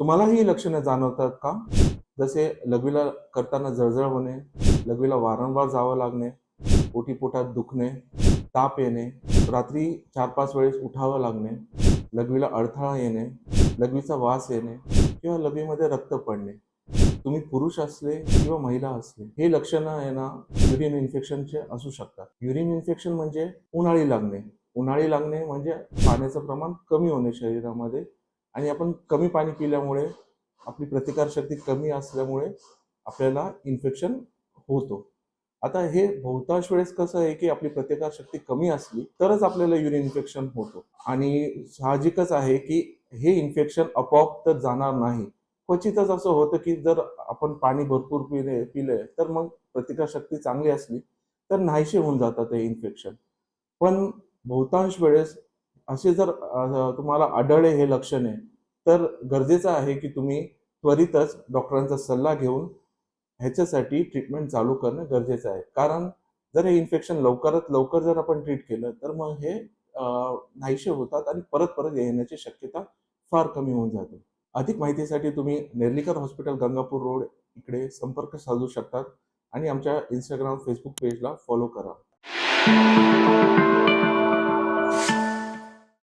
तुम्हाला ही लक्षणं जाणवतात का? जसे लघवीला करताना जळजळ होणे लघवीला वारंवार जावं लागणे पोटीपोटात दुखणे ताप येणे रात्री चार पाच वेळेस उठावं लागणे लघवीला अडथळा येणे लघवीचा वास येणे किंवा लघवीमध्ये रक्त पडणे. तुम्ही पुरुष असले किंवा महिला असले हे लक्षणं आहे ना युरिन इन्फेक्शनचे असू शकतात. युरिन इन्फेक्शन म्हणजे उन्हाळी लागणे. उन्हाळी लागणे म्हणजे पाण्याचं प्रमाण कमी होणे शरीरामध्ये आणि आपण कमी पाणी पिल्यामुळे आपली प्रतिकारशक्ती कमी असल्यामुळे आपल्याला इन्फेक्शन होतो. आता हे बहुतांश वेळेस कसं आहे की आपली प्रतिकारशक्ती कमी असली तरच आपल्याला युरिन इन्फेक्शन होतो. आणि साहजिकच आहे की हे इन्फेक्शन आपोआप तर जाणार नाही. क्वचितच असं होतं की जर आपण पाणी भरपूर पिले पिले तर मग प्रतिकारशक्ती चांगली असली तर नाहीशी होऊन जातात हे इन्फेक्शन पण बहुतांश वेळेस असे जर तुम्हाला आढळले हे लक्षणे तर गरजेचं आहे की तुम्ही त्वरितच डॉक्टरांचा सल्ला घेऊन ह्याच्यासाठी ट्रीटमेंट चालू करणं गरजेचं आहे. कारण जर हे इन्फेक्शन लवकरात लवकर जर आपण ट्रीट केलं तर मग हे नाहीशे होतात आणि परत परत येण्याची शक्यता फार कमी होऊन जाते. अधिक माहितीसाठी तुम्ही नेर्लिकर हॉस्पिटल गंगापूर रोड इकडे संपर्क साधू शकतात आणि आमच्या इंस्टाग्राम फेसबुक पेजला फॉलो करा.